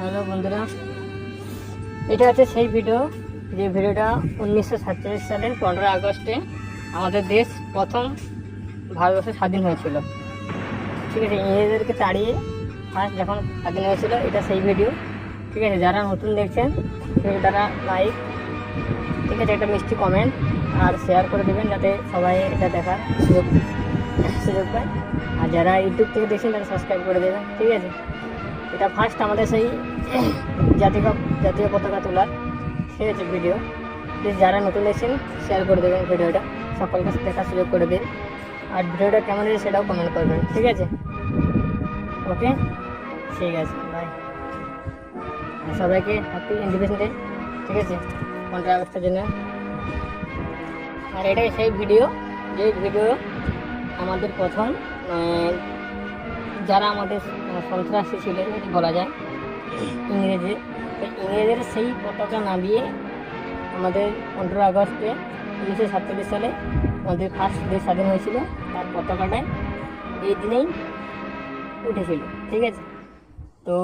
Hello বন্ধুরা, এটা হচ্ছে সেই ভিডিও যে ভিডিওটা উনিশশো সাতচল্লিশ সালের পনেরোই আগস্টে আমাদের দেশ প্রথম ভারতবর্ষ স্বাধীন হয়েছিল। ঠিক আছে, ইংরেজদেরকে তাড়িয়ে ফার্স্ট যখন স্বাধীন হয়েছিল, এটা সেই ভিডিও ঠিক আছে, যারা নতুন দেখছেন তারা লাইক ঠিক আছে, একটা মিষ্টি কমেন্ট আর শেয়ার করে দেবেন, যাতে সবাই এটা দেখার সুযোগ সুযোগ পায়। আর যারা ইউটিউব থেকে দেখছেন তারা সাবস্ক্রাইব করে দেবেন, ঠিক আছে। এটা ফার্স্ট আমাদের সেই জাতীয় জাতীয় পতাকা তোলার, ঠিক আছে ভিডিও প্লিজ যারা নতুন এসেছেন শেয়ার করে দেবেন ভিডিওটা সকল সকলকে দেখার সুযোগ করে দিন। আর ভিডিওটা কেমন হয়েছে সেটাও কমেন্ট করবেন, ঠিক আছে? ওকে ঠিক আছে বাই সবাইকে হ্যাপি ইন্ডিপেন্ডেন্স ডে ঠিক আছে? পনেরোই আগস্টের জন্য। আর এটাই সেই ভিডিও যে ভিডিও আমাদের প্রথম যারা আমাদের সন্ত্রাসী ছিল যদি বলা যায়, ইংরেজি ইংরেজের সেই পতাকা নামিয়ে আমাদের পনেরো আগস্টে উনিশশো সাতচল্লিশ সালে আমাদের ফার্স্ট দেশ স্বাধীন হয়েছিল, তার পতাকাটাই এই দিনেই উঠেছিল, ঠিক আছে? তো